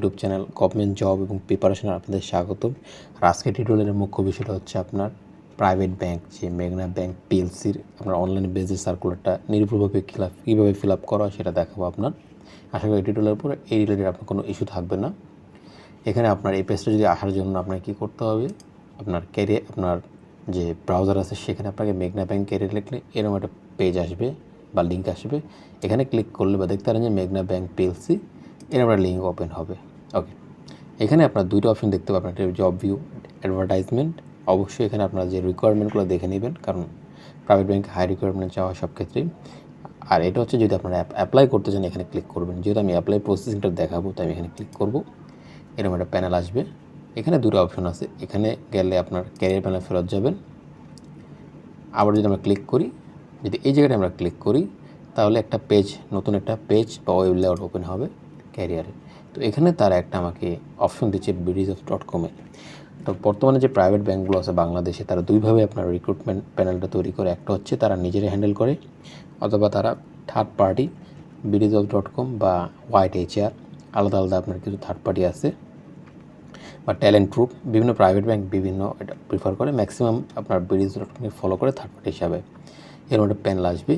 YouTube channel government job এবং preparation আপনাদের স্বাগত আর আজকের টিউটোরিয়ালের মুখ্য বিষয়টা হচ্ছে আপনার প্রাইভেট ব্যাংক, যে মেঘনা ব্যাংক পিএলসির আপনার অনলাইন বেজে সার্কুলারটা নির্ভুলভাবে ফিল আপ কীভাবে ফিল আপ করা সেটা দেখাবো আপনার। আশা করি টিউটোরিয়ালের পরে এই রিলেটেড আপনার কোনো ইস্যু থাকবে না। এখানে আপনার এই পেজটা যদি আসার জন্য আপনার কী করতে হবে, আপনার ক্যারিয়ার আপনার যে ব্রাউজার আছে সেখানে আপনাকে মেঘনা ব্যাংক ক্যারিয়ার লিখলে এরকম একটা পেজ আসবে বা লিঙ্ক আসবে। এখানে ক্লিক করলে বা দেখতে পারেন যে মেঘনা ব্যাংক পিএলসি, এরকম একটা লিঙ্ক ওপেন হবে। ওকে এখানে আপনার দুইটা অপশন দেখতে পাবেন, একটা জব ভিউ অ্যাডভার্টাইজমেন্ট অবশ্যই এখানে আপনার যে রিকোয়ারমেন্টগুলো দেখে নেবেন, কারণ প্রাইভেট ব্যাংকে হাই রিকোয়ারমেন্ট চাওয়া সব ক্ষেত্রেই। আর এটা হচ্ছে যদি আপনারা অ্যাপ্লাই করতে চান, এখানে ক্লিক করবেন। যেহেতু আমি অ্যাপ্লাই প্রসেসিংটা দেখাবো, তাই আমি এখানে ক্লিক করব। এরকম একটা প্যানেল আসবে। এখানে দুটো অপশন আছে। এখানে গেলে আপনার ক্যারিয়ার প্যানেল ফেরত যাবেন। আবার যদি আমরা ক্লিক করি, যদি এই জায়গাটা আমরা ক্লিক করি, তাহলে একটা পেজ নতুন একটা পেজ বা ওয়েব লেআউট ওপেন হবে ক্যারিয়ারে তো এখানে তারা একটা আমাকে অপশন দিচ্ছে বিডিজ অফ ডট কমে তো বর্তমানে যে প্রাইভেট ব্যাঙ্কগুলো আছে বাংলাদেশে, তারা দুইভাবে আপনার রিক্রুটমেন্ট প্যানেলটা তৈরি করে। একটা হচ্ছে তারা নিজেরাই হ্যান্ডেল করে, অথবা তারা থার্ড পার্টি বিডিজ অফ ডট কম বা হোয়াইট এইচআর আলাদা আলাদা আপনার কিছু থার্ড পার্টি আছে বা ট্যালেন্ট গ্রুপ বিভিন্ন প্রাইভেট ব্যাংক বিভিন্ন এটা প্রিফার করে। ম্যাক্সিমাম আপনার বিডিজ ডট কমকে ফলো করে থার্ড পার্টি হিসাবে। এরকম একটা প্যানেল আসবে।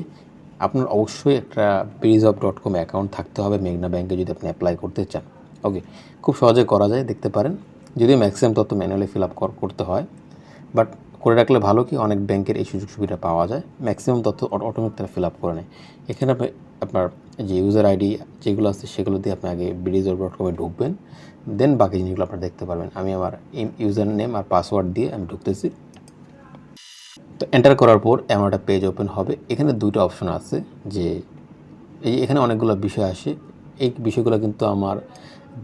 আপনার অবশ্যই একটা বিডিজ অফ ডট কম অ্যাকাউন্ট থাকতে হবে। মেঘনা ব্যাংকে যদি আপনি অ্যাপ্লাই করতে চান। ওকে খুব সহজে করা যায়, দেখতে পারেন। যদিও ম্যাক্সিমাম তথ্য ম্যানুয়ালি ফিল আপ করতে হয়। বাট করে রাখলে ভালো কি, অনেক ব্যাংকের এই সুযোগ সুবিধা পাওয়া যায়। ম্যাক্সিমাম তথ্য অটোমেটিক তারা ফিল আপ করে নেয়। এখানে আপনি আপনার যে ইউজার আইডি যেগুলো আছে, সেগুলো দিয়ে আপনি আগে বিডিজর ডট কমে ঢুকবেন। দেন বাকি জিনিসগুলো আপনারা দেখতে পারবেন। আমি আমার ইউজার নেম আর পাসওয়ার্ড দিয়ে আমি ঢুকতেছি। তো এন্টার করার পর এমন একটা পেজ ওপেন হবে। এখানে দুইটা অপশন আছে যে এই এখানে অনেকগুলো বিষয় আসে। এই বিষয়গুলো কিন্তু আমার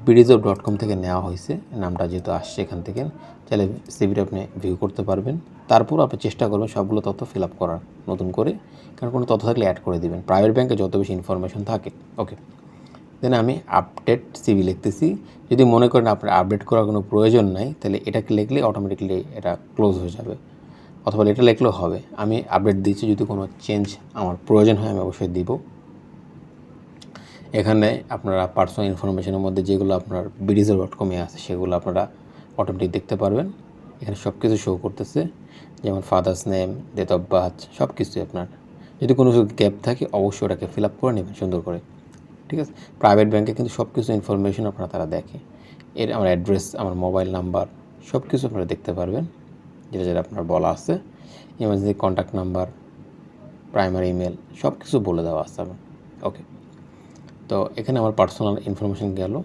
বিডিজব ডট কম থেকে নেওয়া হয়েছে। নামটা যেহেতু আসছে এখান থেকে, চাইলে সিভিটা আপনি ভিউ করতে পারবেন। তারপর আপনি চেষ্টা করবেন সবগুলো তথ্য ফিল আপ করার নতুন করে, কারণ কোনো তথ্য থাকলে অ্যাড করে দিবেন। প্রাইভেট ব্যাংকে যত বেশি ইনফরমেশন থাকে ওকে দেন আমি আপডেট সিভি লিখতেছি। যদি মনে করেন আপনার আপডেট করার কোনো প্রয়োজন নাই, তাহলে এটাকে লিখলে অটোমেটিকলি এটা ক্লোজ হয়ে যাবে। অথবা এটা লিখলেও হবে। আমি আপডেট দিচ্ছি, যদি কোনো চেঞ্জ আমার প্রয়োজন হয়, আমি অবশ্যই দিব। এখানে আপনারা পার্সোনাল ইনফরমেশনের মধ্যে যেগুলো আপনার বিডিজের ডট কমে আছে, সেগুলো আপনারা অটোমেটিক দেখতে পারবেন। এখানে সব কিছু শো করতেছে, যেমন father's name date of birth সব কিছুই আপনার। যদি কোনো গ্যাপ থাকে, অবশ্যই ওটাকে ফিল আপ করে নেবেন, সুন্দর করে। ঠিক আছে? প্রাইভেট ব্যাংকে কিন্তু সব কিছু ইনফরমেশন আপনারা তারা দেখে। এর আমার অ্যাড্রেস আমার মোবাইল নাম্বার সব কিছু আপনারা দেখতে পারবেন। যেটা যেটা আপনার বলা আছে। Emergency contact number primary email সব কিছু বলে দেওয়া আছে আমার। ওকে তো এখানে আমার পার্সোনাল ইনফরমেশন গেল।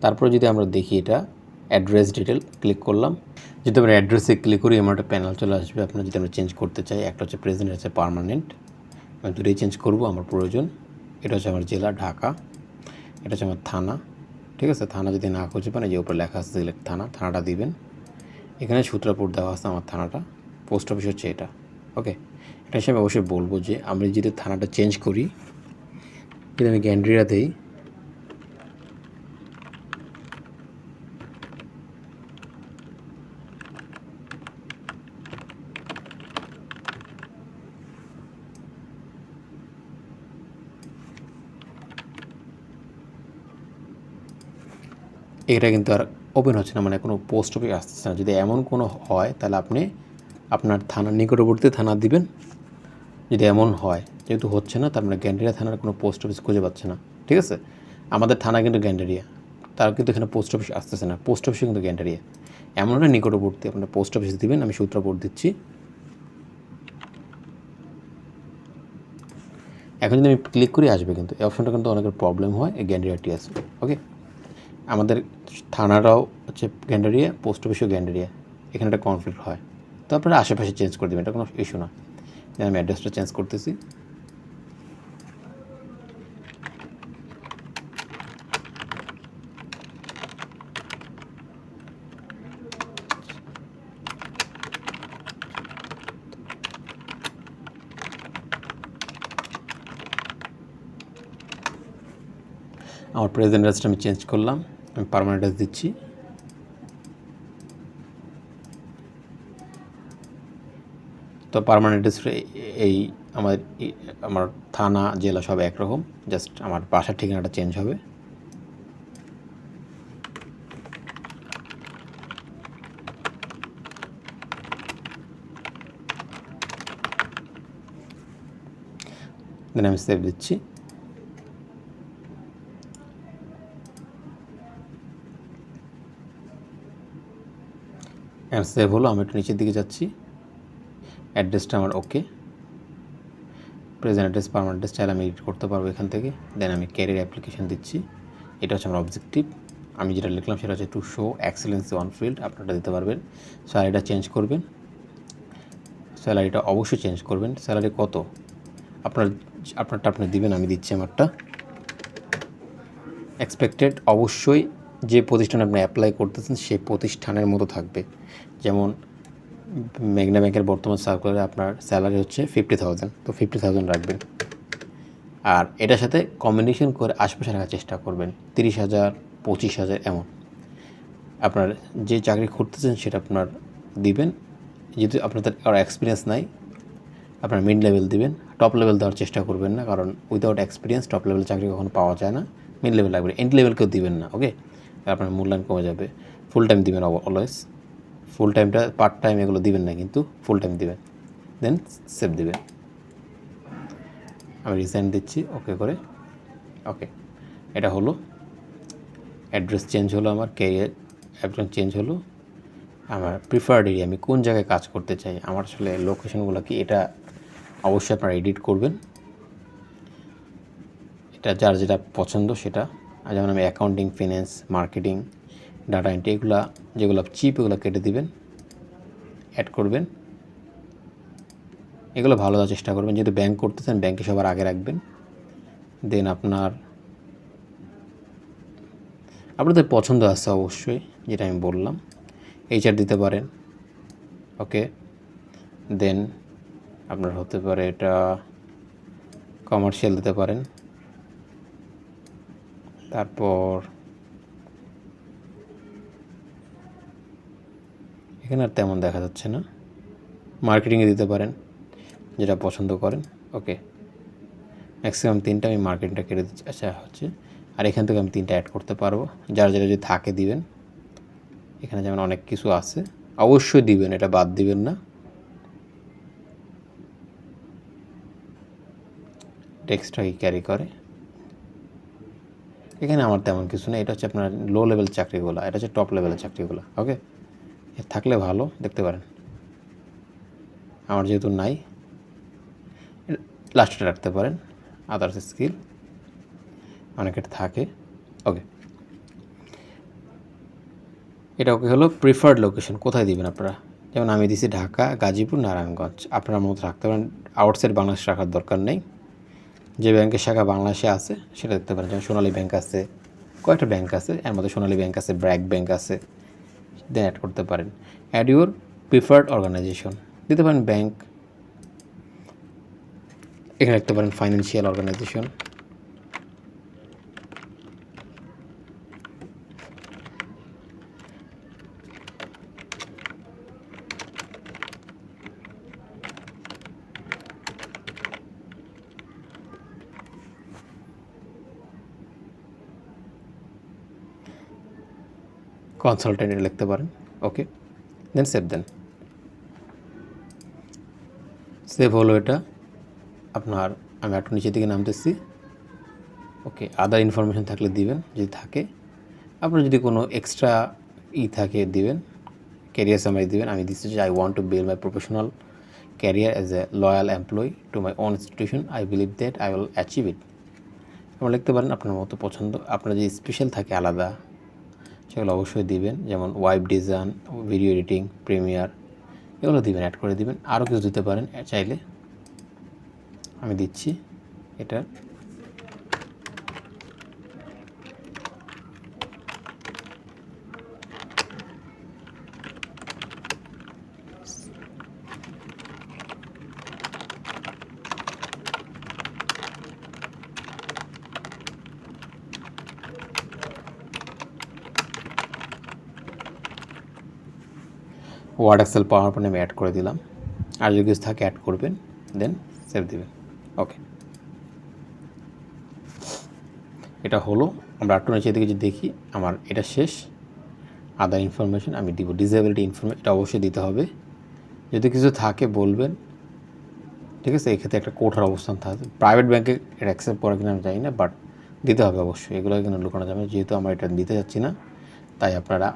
তারপরে যদি আমরা দেখি এটা অ্যাড্রেস ডিটেল ক্লিক করলাম। যদি আমরা অ্যাড্রেসে ক্লিক করি আমার একটা প্যানেল চলে আসবে। আপনার যদি আমরা চেঞ্জ করতে চাই, একটা হচ্ছে প্রেজেন্ট হচ্ছে পারমানেন্ট আমি দুটোই চেঞ্জ করব, আমার প্রয়োজন। এটা হচ্ছে আমার জেলা, ঢাকা। এটা হচ্ছে আমার থানা। ঠিক আছে? থানা যদি না খুঁজে পান, এই যে উপরে লেখা আছে সিলেক্ট থানা। থানাটা দিবেন। এখানে সূত্রাপুর দেওয়া আছে আমার থানাটা, পোস্ট অফিস হচ্ছে এটা, ওকে? এটা হিসাবে অবশ্যই বলব যে আমি যদি থানাটা চেঞ্জ করি, যদি আমি গ্যান্ড্রিয়া দিই, এটা কিন্তু আর ওপেন হচ্ছে না মানে কোনো পোস্ট অফিস আসতেছে না। যদি এমন কোনো হয়, তাহলে আপনি আপনার থানার নিকটবর্তী থানা দিবেন। যদি এমন হয়, যেহেতু হচ্ছে না, তার মানে গ্যান্ডেরিয়া থানার কোনো পোস্ট অফিস খুঁজে পাচ্ছে না। ঠিক আছে? আমাদের থানা কিন্তু গ্যান্ডেরিয়া। তার কিন্তু এখানে পোস্ট অফিস আসতেছে না। পোস্ট অফিসে কিন্তু গ্যান্ডেরিয়া। এমন একটা নিকটবর্তী আপনার পোস্ট অফিস দিবেন, আমি সূত্রপোর্ট দিচ্ছি। এখন যদি আমি ক্লিক করি, আসবে কিন্তু। এই অপশনটা কিন্তু অনেকের প্রবলেম হয়, এই গ্যান্ডেরিয়াটি আসবে ওকে আমাদের থানাটাও হচ্ছে গ্যান্ডারিয়া, পোস্ট অফিসও গ্যান্ডারিয়া। এখানে একটা কনফ্লিক্ট হয়। তো আপনারা আশেপাশে চেঞ্জ করে দেবেন, এটা কোনো ইস্যু না। আমি অ্যাড্রেসটা চেঞ্জ করতেছি। আমার প্রেজেন্ট অ্যাড্রেসটা আমি চেঞ্জ করলাম। আমি পারমানেন্ট অ্যাড্রেস দিচ্ছি। তো পারমানেন্ট অ্যাড্রেস এই আমার আমার থানা, জেলা সব একরকম। জাস্ট আমার বাসার ঠিকানাটা চেঞ্জ হবে। দেন আমি সেভ দিচ্ছি। সেভ হলো, আমি একটু নিচের দিকে যাচ্ছি। অ্যাড্রেসটা আমার okay. Present address, permanent address চাইলে আমি এডিট করতে পারব এখান থেকে। দেন আমি ক্যারিয়ার অ্যাপ্লিকেশন দিচ্ছি। এটা হচ্ছে আমার অবজেক্টিভ। আমি যেটা লিখলাম সেটা হচ্ছে to show excellency on field, আপনারা দিতে পারবেন। স্যালারিটা চেঞ্জ করবেন। স্যালারিটা অবশ্যই চেঞ্জ করবেন। স্যালারি কত? আপনার, আপনারটা আপনি দিবেন, আমি দিচ্ছি আমারটা। এক্সপেক্টেড, অবশ্যই যে প্রতিষ্ঠানে আপনি অ্যাপ্লাই করতেছেন সেই প্রতিষ্ঠানের মতো থাকবে। যেমন মেঘনা ব্যাংকের বর্তমান সার্কুলারে আপনার স্যালারি হচ্ছে ফিফটি থাউজেন্ড তো ফিফটি থাউজেন্ড রাখবেন। আর এটার সাথে কম্বিনেশন করে আশপাশে রাখার চেষ্টা করবেন, তিরিশ হাজার, পঁচিশ হাজার, এমন। আপনার যে চাকরি করতেছেন সেটা আপনার দিবেন, যেহেতু আপনাদের আর এক্সপিরিয়েন্স নাই, আপনার মিড লেভেল দিবেন টপ লেভেল দেওয়ার চেষ্টা করবেন না, কারণ উইদাউট এক্সপিরিয়েন্স টপ লেভেল চাকরি কখনো পাওয়া যায় না মিড লেভেল লাগবে এন্ড লেভেলকেও দিবেন না ওকে আপনার মূল্যায়ন কমে যাবে ফুল টাইম দিবেন অলওয়েজ ফুল টাইমটা পার্ট টাইম এগুলো দিবেন না কিন্তু ফুল টাইম দিবেন। দেন সেভ দিবেন। আমি রিসাইন দিচ্ছি ওকে করে। ওকে এটা হলো। অ্যাড্রেস চেঞ্জ হলো আমার ক্যারিয়ার অ্যাড্রেস চেঞ্জ হলো। আমার প্রিফার্ড এরিয়া আমি কোন জায়গায় কাজ করতে চাই, আমার আসলে লোকেশনগুলো কি, এটা অবশ্যই আপনারা এডিট করবেন। এটা যার যেটা পছন্দ সেটা। যেমন আমি accounting finance marketing data entry এগুলো, যেগুলো চিপ এগুলো কেটে দিবেন অ্যাড করবেন। এগুলো ভালো দেওয়ার চেষ্টা করবেন। যেহেতু ব্যাংক করতেছেন ব্যাঙ্কে সবার আগে রাখবেন। দেন আপনার আপনাদের পছন্দ আছে অবশ্যই, যেটা আমি বললাম। এইচআর দিতে পারেন ওকে দেন আপনার হতে পারে এটা কমার্শিয়াল দিতে পারেন। তারপর এখানে আর তেমন দেখা যাচ্ছে না। মার্কেটিংয়ে দিতে পারেন, যেটা পছন্দ করেন। ওকে। ম্যাক্সিমাম তিনটা আমি মার্কেটিংটা কেটে দিচ্ছি। আচ্ছা হচ্ছে, আর এখান থেকে আমি তিনটা অ্যাড করতে পারব। যার যেটা যদি থাকে দিবেন। এখানে যেমন অনেক কিছু আছে। অবশ্যই দিবেন, এটা বাদ দিবেন না। টেক্সটটাকে ক্যারি করে? এখানে আমার তেমন কিছু নেই। এটা হচ্ছে আপনার লো লেভেল চাকরিগুলো। এটা হচ্ছে টপ লেভেলের চাকরিগুলো। ওকে? থাকলে ভালো, দেখতে পারেন। আমার যেহেতু নাই লাস্টে রাখতে পারেন আদার্স স্কিল অনেকের থাকে। ওকে এটা ওকে হলো প্রিফার্ড লোকেশন কোথায় দিবেন আপনারা? যেমন আমি দিছি ঢাকা, গাজীপুর, নারায়ণগঞ্জ। আপনার মতো রাখতে পারেন আউটসাইড বাংলাদেশ রাখার দরকার নেই। যে ব্যাংকের শাখা বাংলাদেশে আছে, সেটা দেখতে পারেন। যেমন সোনালী ব্যাংক আছে, কয়েকটা ব্যাংক আছে, এর মধ্যে সোনালী ব্যাংক আছে, ব্র্যাক ব্যাংক আছে। দেন অ্যাড করতে পারেন। অ্যাড ইউর প্রিফার্ড অর্গানাইজেশন দিতে পারেন ব্যাংক এখানে লিখতে পারেন ফাইন্যান্সিয়াল অর্গানাইজেশন কনসালটেন্ট লিখতে পারেন ওকে দেন সেভ দেন সেভ হলো এটা, আপনার, আমি একটু নিচের দিকে নামতেছি ওকে আদার ইনফরমেশন থাকলে দিবেন, যদি থাকে। আপনার যদি কোনো এক্সট্রা ই থাকে, দিবেন ক্যারিয়ার সামারি দিবেন, আমি দিচ্ছি যে I want to build my professional career as a loyal employee to my own institution I believe that I will achieve it আপনারা লিখতে পারেন, আপনার মতো পছন্দ, আপনার যদি স্পেশাল থাকে আলাদা সেগুলো অবশ্যই দিবেন। যেমন web design video editing premiere এগুলো দিবেন অ্যাড করে দিবেন। আরও কিছু দিতে পারেন চাইলে। আমি দিচ্ছি এটা ওয়ার্ড এক্সেল পাওয়ার পর আমি অ্যাড করে দিলাম। আর যদি কিছু থাকে অ্যাড করবেন দেন সেভ দিবেন। ওকে এটা হলো, আমরা আটটু নিচে দিকে যদি দেখি, আমার এটা শেষ। আদার ইনফরমেশন আমি দিব। ডিসেবিলিটি ইনফরমেশন এটা অবশ্যই দিতে হবে। যদি কিছু থাকে বলবেন, ঠিক আছে? এক্ষেত্রে একটা কোঠার অবস্থান থাকে প্রাইভেট ব্যাংকে এটা অ্যাকসেপ্ট করে কিনা আমি জানি না বাট দিতে হবে অবশ্যই। এগুলো কিন্তু লুকানো যাবে যেহেতু আমরা এটা দিতে যাচ্ছি না, তাই আপনারা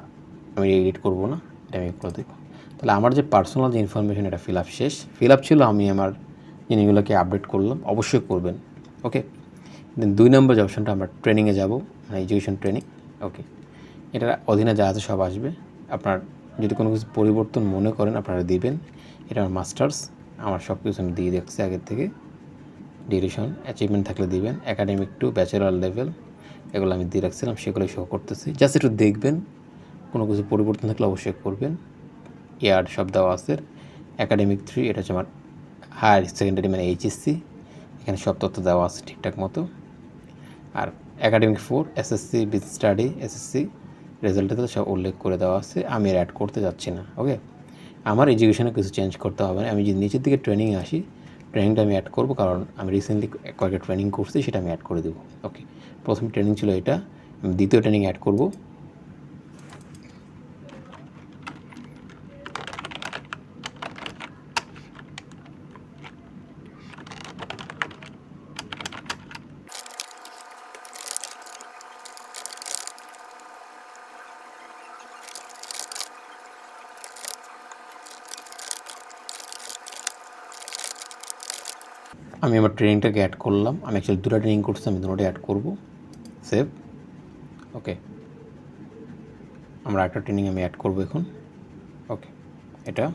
আমি এডিট করব না, এটা আমি করে দেবো তাহলে আমার যে পার্সোনাল যে ইনফরমেশন এটা ফিল আপ শেষ। ফিল আপ ছিল, আমি আমার জিনিসগুলোকে আপডেট করলাম। অবশ্যই করবেন। ওকে দেন দুই নম্বর যে অপশনটা আমরা ট্রেনিংয়ে যাব। মানে এডুকেশন ট্রেনিং ওকে এটার অধীনে যা আছে সব আসবে। আপনার যদি কোনো কিছু পরিবর্তন মনে করেন, আপনারা দিবেন। এটা আমার মাস্টার্স আমার সব কিছু আমি দিয়ে দেখছি আগের থেকে। ডিউরেশন অ্যাচিভমেন্ট থাকলে দিবেন। একাডেমিক টু ব্যাচেলার লেভেল এগুলো আমি দিয়ে রাখছিলাম, সেগুলোই শো করতেছি। জাস্ট একটু দেখবেন। কোনো কিছু পরিবর্তন থাকলে অবশ্যই করবেন। ইয়ার্ড সব দেওয়া আছে। একাডেমিক থ্রি এটা হচ্ছে আমার হায়ার সেকেন্ডারি মানে এইচএসসি এখানে সব তথ্য দেওয়া আছে ঠিকঠাক মতো। আর একাডেমিক ফোর এসএসসি বিজ স্টাডি এসএসসি রেজাল্টে সব উল্লেখ করে দেওয়া আছে। আমি আর অ্যাড করতে যাচ্ছি না ওকে আমার এডুকেশনে কিছু চেঞ্জ করতে হবে না। আমি যদি নিচের দিকে ট্রেনিং আসি ট্রেনিংটা আমি অ্যাড করব কারণ আমি রিসেন্টলি কয়েকটা ট্রেনিং করছি, সেটা আমি অ্যাড করে দেবো ওকে প্রথম ট্রেনিং ছিল এটা, আমি দ্বিতীয় ট্রেনিং অ্যাড করব আমি আমার ট্রেনিংটাকে অ্যাড করলাম? আমি অ্যাকচুয়ালি দুটো ট্রেনিং করছি, আমি দুটো অ্যাড করব। সেভ ওকে আমরা একটা ট্রেনিং আমি অ্যাড করব এখন। ওকে এটা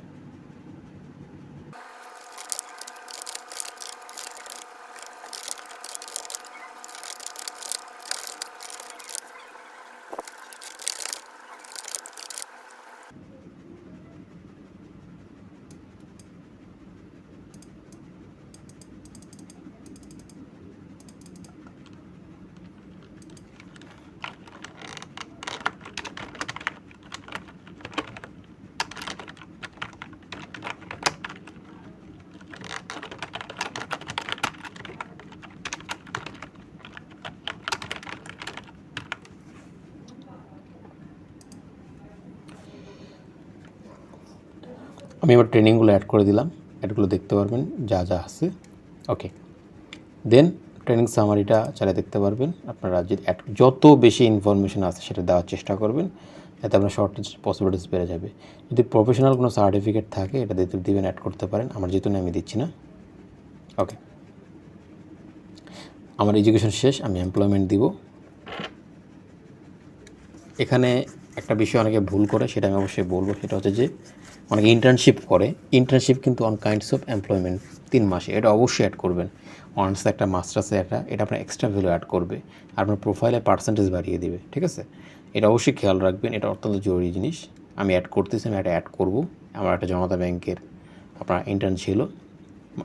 এবার ট্রেনিংগুলো অ্যাড করে দিলাম। অ্যাডগুলো দেখতে পারবেন, যা যা আছে। ওকে দেন ট্রেনিং সামারিটা চালিয়ে দেখতে পারবেন। আপনারা অ্যাড যত বেশি ইনফরমেশন আছে সেটা দেওয়ার চেষ্টা করবেন, যাতে আপনার শর্টেজ পসিবিলিটিস বেড়ে যাবে। যদি প্রফেশনাল কোনো সার্টিফিকেট থাকে, এটা দিতে দিবেন অ্যাড করতে পারেন। আমার যেহেতু আমি দিচ্ছি না। ওকে আমার এডুকেশন শেষ, আমি এমপ্লয়মেন্ট দিব। এখানে একটা বিষয় অনেকে ভুল করে, সেটা আমি অবশ্যই বলব। সেটা হচ্ছে যে অনেকে ইন্টার্নশিপ করে ইন্টার্নশিপ কিন্তু অন কাইন্ডস অফ এমপ্লয়মেন্ট তিন মাসে। এটা অবশ্যই অ্যাড করবেন। অনার্স একটা মাস্টার্সে একটা, এটা আপনার এক্সট্রা ভ্যালু অ্যাড করবে। আর আপনার প্রোফাইলে পার্সেন্টেজ বাড়িয়ে দেবে, ঠিক আছে? এটা অবশ্যই খেয়াল রাখবেন, এটা অত্যন্ত জরুরি জিনিস। আমি অ্যাড করতেছি, আমি এটা অ্যাড করব। আমার একটা জনতা ব্যাংকের আপনার ইন্টার্ন ছিল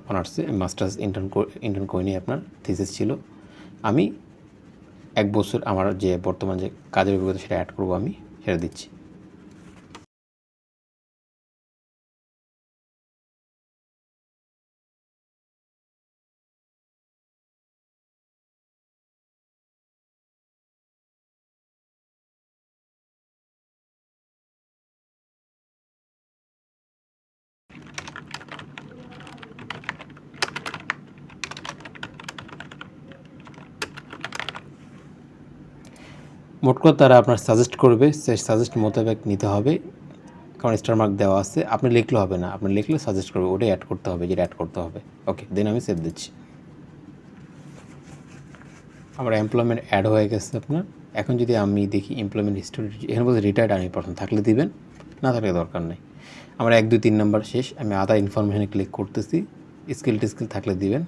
অনার্সে মাস্টার্স ইন্টার্ন ইন্টার্ন করে নিয়ে আপনার থিসিস ছিল। আমি এক বছর আমার যে বর্তমান যে কাজের অভিজ্ঞতা সেটা অ্যাড করব আমি, সেটা দিচ্ছি। মোট কথা তারা আপনার সাজেস্ট করবে সে সাজেস্ট মোতাবেক নিতে হবে। কারণ স্টার মার্ক দেওয়া আছে, আপনি লিখলে হবে না। আপনি লিখলে সাজেস্ট করবে, ওটাই অ্যাড করতে হবে, যেটা অ্যাড করতে হবে। ওকে দেন আমি সেভ দিচ্ছি। আমার এমপ্লয়মেন্ট অ্যাড হয়ে গেছে আপনার। এখন যদি আমি দেখি এমপ্লয়মেন্ট হিস্টোরি এখানে বলতে রিটায়ার্ড আমি প্রথম থাকলে দিবেন, না থাকলে দরকার নেই। আমার এক, দুই, তিন নাম্বার শেষ, আমি আদার ইনফরমেশনে ক্লিক করতেছি স্কিল টিস্কিল থাকলে দিবেন।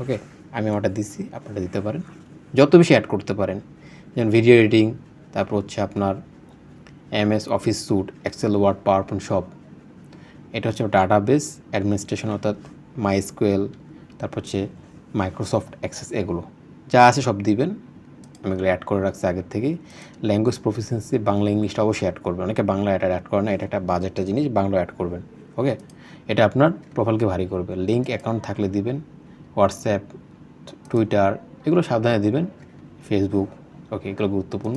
ওকে আমি আমারটা দিচ্ছি আপনারা দিতে পারেন। যত বেশি অ্যাড করতে পারেন। যেমন ভিডিও এডিটিং তারপর হচ্ছে আপনার MS Office suite Excel Word PowerPoint সব। এটা হচ্ছে ডাটাবেস অ্যাডমিনিস্ট্রেশন অর্থাৎ মাইস্কুয়েল তারপর হচ্ছে মাইক্রোসফট অ্যাক্সেস এগুলো। যা আছে সব দিবেন। আমি এগুলো অ্যাড করে রাখছি আগের থেকেই। ল্যাঙ্গুয়েজ প্রফিসিয়েন্সি বাংলা ইংলিশটা অবশ্যই অ্যাড করবেন। অনেকে বাংলা এটা অ্যাড করে না, এটা একটা বাজেটটা জিনিস, বাংলা অ্যাড করবেন। ওকে এটা আপনার প্রোফাইলকে ভারী করবে। লিঙ্ক অ্যাকাউন্ট থাকলে দিবেন। হোয়াটসঅ্যাপ টুইটার এগুলো সাবধানে দিবেন। ফেসবুক ওকে এগুলো গুরুত্বপূর্ণ।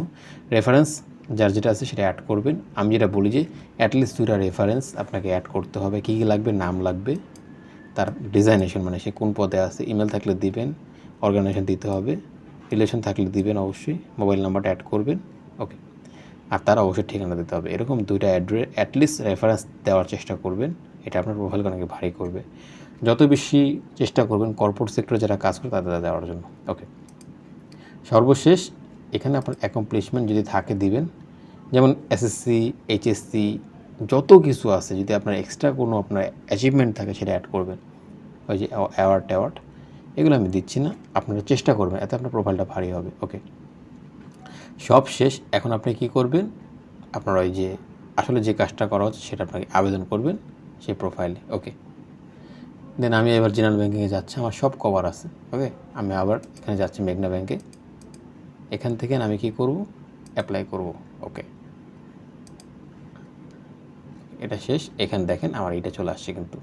রেফারেন্স যার যেটা আছে সেটা অ্যাড করবেন। আমি যেটা বলি যে অ্যাটলিস্ট দুটা রেফারেন্স আপনাকে অ্যাড করতে হবে। কী কী লাগবে? নাম লাগবে। তার ডিজাইনেশন মানে সে কোন পদে আছে। ইমেল থাকলে দিবেন অর্গানাইজেশন দিতে হবে। রিলেশন থাকলে দিবেন অবশ্যই। মোবাইল নাম্বারটা অ্যাড করবেন। ওকে আর তার অবশ্যই ঠিকানা দিতে হবে। এরকম দুইটা অ্যাড্রেস অ্যাটলিস্ট রেফারেন্স দেওয়ার চেষ্টা করবেন। এটা আপনার প্রোফাইলকে অনেক ভারী করবে। যত বেশি চেষ্টা করবেন কর্পোরেট সেক্টরে যারা কাজ করে, তাদের দেওয়ার জন্য। ওকে সর্বশেষ এখানে আপনার অ্যাকমপ্লিশমেন্ট যদি থাকে দিবেন, যেমন এসএসসি এইচএসসি যত কিছু আছে, যদি আপনার এক্সট্রা কোনো আপনার অ্যাচিভমেন্ট থাকে, সেটা অ্যাড করবেন। ওই যে অ্যাওয়ার্ড ট্যাওয়ার্ড এগুলো আমি দিচ্ছি না, আপনারা চেষ্টা করবেন, এতে আপনার প্রোফাইলটা ভারী হবে ওকে সব শেষ, এখন আপনি কি করবেন? আপনার ওই যে, আসলে যে কাজটা করা হচ্ছে, সেটা আপনাকে আবেদন করবেন সেই প্রোফাইলে ওকে দেন আমি এবার জেনারেল ব্যাঙ্কিংয়ে যাচ্ছি, আমার সব কভার আছে ওকে আমি আবার এখানে যাচ্ছি মেঘনা ব্যাংকে এখান থেকে আমি কি করব? অ্যাপ্লাই করব। ওকে এটা শেষ। এখানে দেখেন আমার এটা চলে আসছে কিন্তু।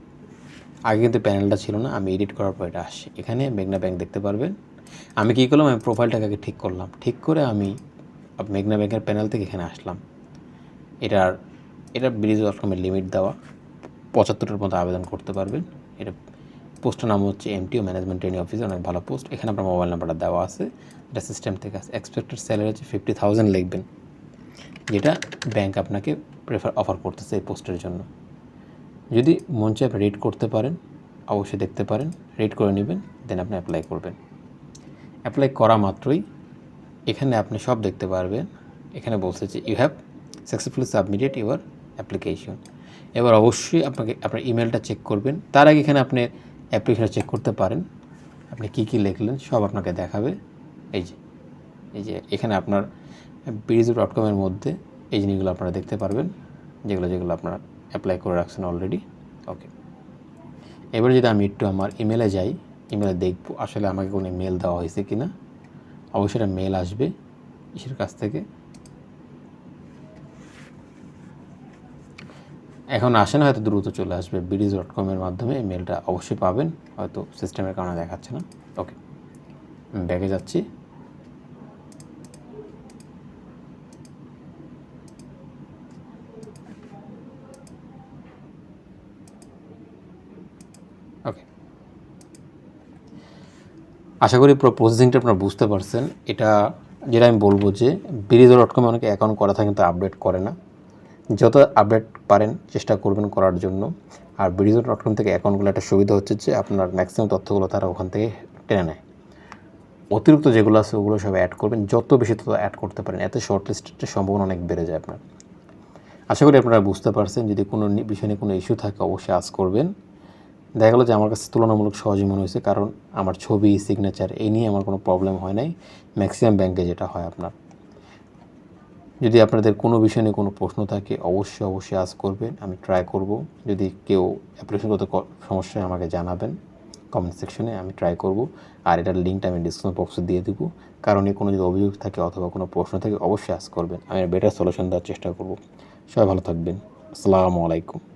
আগে কিন্তু প্যানেলটা ছিল না, আমি এডিট করার পর এটা আসছে। এখানে মেঘনা ব্যাংক দেখতে পারবেন। আমি কী করলাম? আমি প্রোফাইলটাকে আগে ঠিক করলাম। ঠিক করে আমি মেঘনা ব্যাংকের প্যানেল থেকে এখানে আসলাম। এটার এটা ব্রিজ ওয়ার্কমের লিমিট দেওয়া। পঁচাত্তরের মতো আবেদন করতে পারবেন। এটা পোস্টের নাম হচ্ছে এমটিও ম্যানেজমেন্ট ট্রেনিং অফিসার অনেক ভালো পোস্ট। এখানে আপনার মোবাইল নাম্বারটা দেওয়া আছে। এটা সিস্টেম থেকে আছে। এক্সপেক্টেড স্যালারি হচ্ছে ফিফটি থাউজেন্ড লিখবেন। যেটা ব্যাংক আপনাকে প্রেফার অফার করতেছে এই পোস্টের জন্য। যদি মন চায় রেড করতে পারেন, অবশ্যই দেখতে পারেন। রেড করে নেবেন দেন আপনি অ্যাপ্লাই করবেন। অ্যাপ্লাই করা মাত্রই এখানে আপনি সব দেখতে পারবেন। এখানে বলছে যে you have successfully submitted your application এবার অবশ্যই আপনাকে আপনার ইমেলটা চেক করবেন। তার আগে এখানে আপনি অ্যাপ্লিকেশন চেক করতে পারেন। আপনি কী কী লিখলেন সব আপনাকে দেখাবে। এই যে এই যে এখানে আপনার বিরিজু ডট কমের মধ্যে এই জিনিসগুলো আপনারা দেখতে পারবেন, যেগুলো যেগুলো আপনারা অ্যাপ্লাই করে রাখছেন অলরেডি ওকে এবার যদি আমি একটু আমার ইমেলে যাই ইমেলে দেখব আসলে আমাকে কোনো মেল দেওয়া হয়েছে কি না অবশ্যই মেল আসবে, ইসের কাছ থেকে। এখন আসে না হয়তো দ্রুত চলে আসবে বিডিজ ডট কমের মাধ্যমে। মেলটা অবশ্যই পাবেন, হয়তো সিস্টেমের কারণে দেখাচ্ছে না। ওকে ব্যাগে যাচ্ছি। ওকে আশা করি পুরো প্রসেসিংটা আপনারা বুঝতে পারছেন। এটা যেটা আমি বলব যে বিরিজো ডট কমে অনেকে অ্যাকাউন্ট করা থাকে, কিন্তু আপডেট করে না। যত আপডেট পারেন চেষ্টা করবেন করার জন্য। আর বিরিজো ডট কম থেকে অ্যাকাউন্টগুলো একটা সুবিধা হচ্ছে যে আপনার ম্যাক্সিমাম তথ্যগুলো তারা ওখান থেকে টেনে নেয়। অতিরিক্ত যেগুলো আছে ওগুলো সব অ্যাড করবেন। যত বেশি তত অ্যাড করতে পারেন। এতে শর্ট লিস্টের সম্ভাবনা অনেক বেড়ে যায় আপনার। আশা করি আপনারা বুঝতে পারছেন। যদি কোনো বিষয় নিয়ে কোনো ইস্যু থাকে অবশ্যই আজ করবেন। দেখা গেলো যে আমার কাছে তুলনামূলক সহজই মনে হয়েছে। কারণ আমার ছবি সিগনেচার এই নিয়ে আমার কোনো প্রবলেম হয় নাই। ম্যাক্সিমাম ব্যাংকে যেটা হয় আপনার। যদি আপনাদের কোনো বিষয় নিয়ে কোনো প্রশ্ন থাকে, অবশ্যই অবশ্যই আজ করবেন। আমি ট্রাই করব। যদি কেউ অ্যাপ্লিকেশনগত সমস্যায় আমাকে জানাবেন। কমেন্ট সেকশনে আমি ট্রাই করব। আর এটার লিঙ্কটা আমি ডিসক্রিপশন বক্সে দিয়ে দেবো। কারণ কোনো যদি অভিযোগ থাকে অথবা কোনো প্রশ্ন থাকে, অবশ্যই আজ করবেন। আমি বেটার সলিউশন দেওয়ার চেষ্টা করব। সবাই ভালো থাকবেন। আসসালামু আলাইকুম।